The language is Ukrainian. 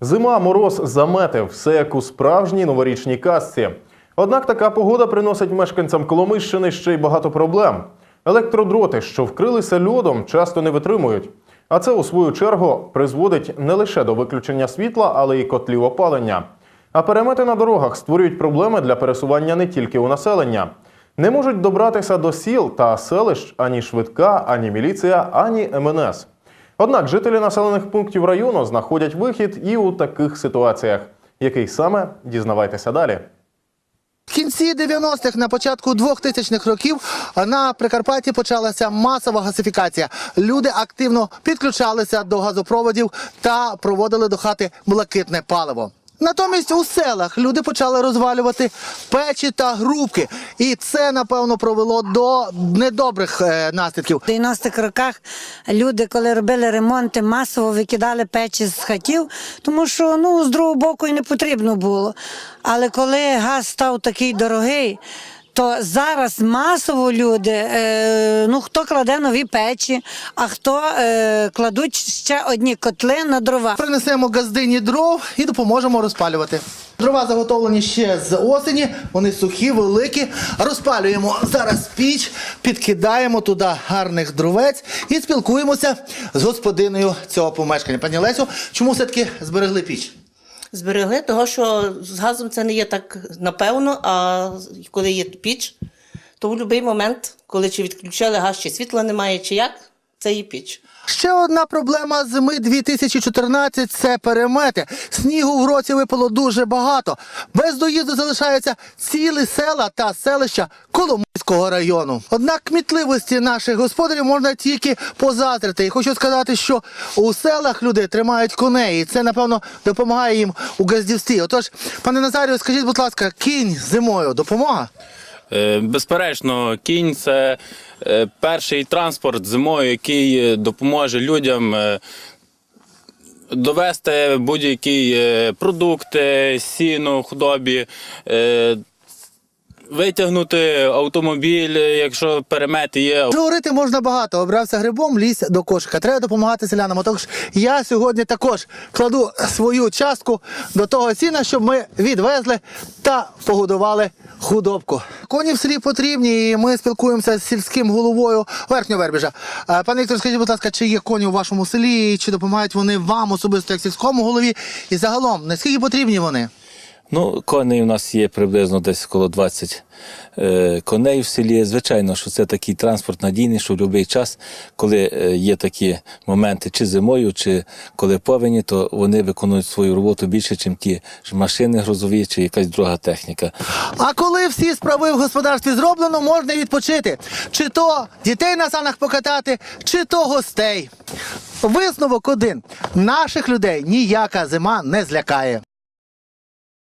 Зима, мороз, замети все як у справжній новорічній казці. Однак така погода приносить мешканцям Коломийщини ще й багато проблем. Електродроти, що вкрилися льодом, часто не витримують. А це, у свою чергу, призводить не лише до виключення світла, але й котлів опалення. А перемети на дорогах створюють проблеми для пересування не тільки у населення. Не можуть добратися до сіл та селищ ані швидка, ані міліція, ані МНС. Однак жителі населених пунктів району знаходять вихід і у таких ситуаціях. Який саме дізнавайтеся далі. В кінці 90-х, на початку 2000-х років на Прикарпатті почалася масова газифікація. Люди активно підключалися до газопроводів та проводили до хати блакитне паливо. Натомість у селах люди почали розвалювати печі та грубки, і це напевно провело до недобрих е, наслідків. У 90-х роках люди, коли робили ремонти, масово викидали печі з хатів, тому що ну, з другого боку і не потрібно було. Але коли газ став такий дорогий, то зараз масово люди, е, ну хто кладе нові печі, а хто е, кладуть ще одні котли на дрова. Принесемо газдині дров і допоможемо розпалювати. Дрова заготовлені ще з осені, вони сухі, великі. Розпалюємо зараз піч, підкидаємо туди гарних дровець і спілкуємося з господиною цього помешкання. Пані Лесю, чому все-таки зберегли піч? Зберегли, того що з газом це не є так напевно, а коли є піч, то в будь-який момент, коли чи відключали газ, чи світла немає, чи як, це є піч. Ще одна проблема зими 2014 – це перемети. Снігу в році випало дуже багато. Без доїзду залишаються цілі села та селища Коломийського району. Однак кмітливості наших господарів можна тільки позазрити. І хочу сказати, що у селах люди тримають коней, і це, напевно, допомагає їм у газдівстві. Отож, пане Назарію, скажіть, будь ласка, кінь зимою допомога? Е, Безперечно, кінь це е, перший транспорт зимою, який е, допоможе людям довести будь-які продукти, сіно, худобі. Витягнути автомобіль, якщо перемети є. Говорити можна багато. Обрався грибом, лізь до кошика. Треба допомагати селянам. Тож я сьогодні також кладу свою частку до того сіна, щоб ми відвезли та погодували худобку. Коні в селі потрібні, і ми спілкуємося з сільським головою Верхнього Вербіжа. Е, Пане Віктор, скажіть, будь ласка, чи є коні у вашому селі, чи допомагають вони вам особисто як сільському голові? І загалом, наскільки потрібні вони? Ну, коней у нас є приблизно десь коло 20 е, коней в селі. Звичайно, що це такий транспорт надійний, що в будь-який час, коли е, є такі моменти, чи зимою, чи коли повені, то вони виконують свою роботу більше, ніж ті ж машини грузові, чи якась друга техніка. А коли всі справи в господарстві зроблено, можна відпочити. Чи то дітей на санах покатати, чи то гостей. Висновок один: наших людей ніяка зима не злякає.